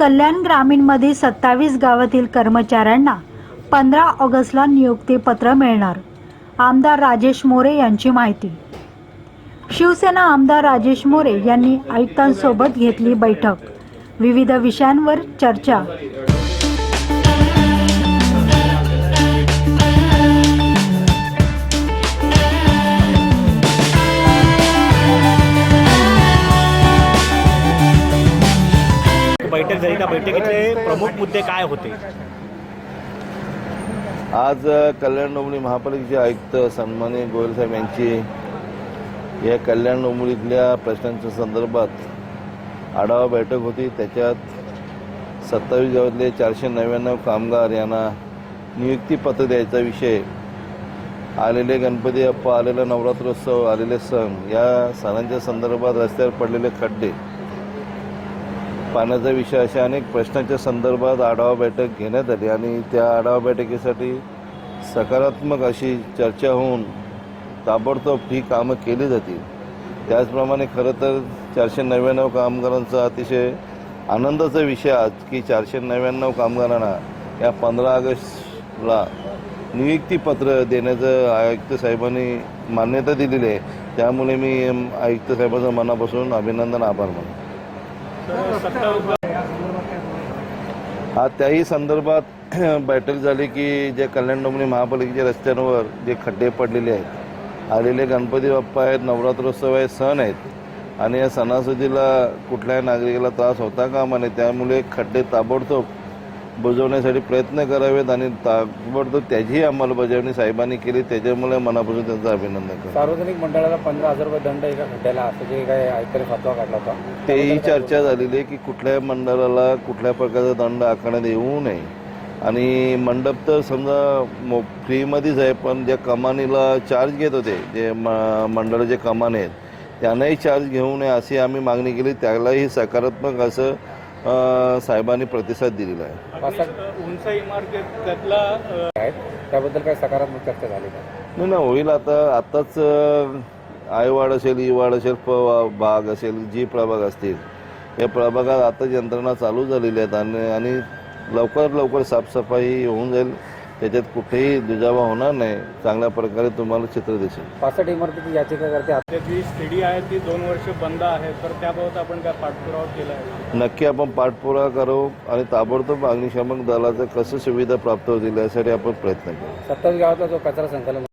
कल्याण ग्रामीणमधील सत्तावीस गावातील कर्मचाऱ्यांना पंधरा ऑगस्टला नियुक्तीपत्र मिळणार. आमदार राजेश मोरे यांची माहिती. शिवसेना आमदार राजेश मोरे यांनी आयुक्तांसोबत घेतली बैठक. विविध विषयांवर चर्चा. झाली त्या प्रमुख मुद्दे काय होते? आज कल्याण डोंबळी महापालिकेचे आयुक्त सन्मानी गोयल साहेब यांची या कल्याण डोंबळीतल्या प्रश्नांच्या संदर्भात आढावा बैठक होती. त्याच्यात सत्तावीस गावातले चारशे नव्याण्णव कामगार यांना नियुक्तीपत्र द्यायचा विषय आलेले गणपती अप्पा आलेला नवरात्रोत्सव आलेले सण या सणांच्या संदर्भात रस्त्यावर पडलेले खड्डे पाण्याचा विषय अशा अनेक प्रश्नांच्या संदर्भात आढावा बैठक घेण्यात आली आणि त्या आढावा बैठकीसाठी सकारात्मक अशी चर्चा होऊन ताबडतोब ही कामं केली जातील. त्याचप्रमाणे खरं तर चारशे नव्याण्णव कामगारांचा अतिशय आनंदाचा विषय आज की चारशे नव्याण्णव कामगारांना या पंधरा ऑगस्टला नियुक्तीपत्र देण्याचं आयुक्त साहेबांनी मान्यता दिलेली आहे. त्यामुळे मी आयुक्त साहेबांचं मनापासून अभिनंदन आभार मानतो. हा त्याही संदर्भात बैठक झाली की जे कल्याण डोंबरी महापालिकेच्या रस्त्यांवर जे खड्डे पडलेले आहेत आलेले गणपती बाप्पा आहेत नवरात्रोत्सव आहे सण आहेत आणि या सणासुदीला कुठल्याही नागरिकाला त्रास होता कामा नये त्यामुळे खड्डे ताबडतोब बुजवण्यासाठी प्रयत्न करावेत आणि ताबडतोब त्याचीही अंमलबजावणी साहेबांनी केली. त्याच्यामुळे मनापासून त्यांचं अभिनंदन करतो. सार्वजनिक मंडळाला पंधरा हजार रुपये दंड एका खड्ड्याला असं जे काही आयुक्तांनी फतवा काढला होता. तेही चर्चा झालेली आहे की कुठल्याही मंडळाला कुठल्या प्रकारचा दंड आकारण्यात येऊ नये. आणि मंडप तर समजा मो फ्रीमध्येच आहे पण ज्या कमानीला चार्ज घेत होते जे म मंडळाचे कमान आहेत त्यांनाही चार्ज घेऊ नये अशी आम्ही मागणी केली. त्यालाही सकारात्मक असं साहेबांनी प्रतिसाद दिलेला आहे. उंच इमारतीत त्यातला त्याबद्दल काही सकारात्मक चर्चा झाली का? नाही ना होईल आता. आत्ताच आयवाड असेल इवाड असेल प भाग असेल जी प्रभाग असतील या प्रभागात आताच यंत्रणा चालू झालेली आहेत आणि आणि लवकर लवकर साफसफाई होऊन जाईल. त्याच्यात कुठेही दुजावा होणार नाही. चांगल्या प्रकारे तुम्हाला चित्र दिसेल. पासष्ट इमारतीची याचिका करते. जी स्टडी आहे ती दोन वर्ष बंद आहे. तर त्याबाबत आपण काय पाठपुरावा केला आहे? नक्की आपण पाठपुरावा करू आणि ताबडतोब अग्निशामक दलाचं कसं सुविधा प्राप्त होतील यासाठी आपण प्रयत्न करू. सत्तावीस गावातला जो कचरा संकलन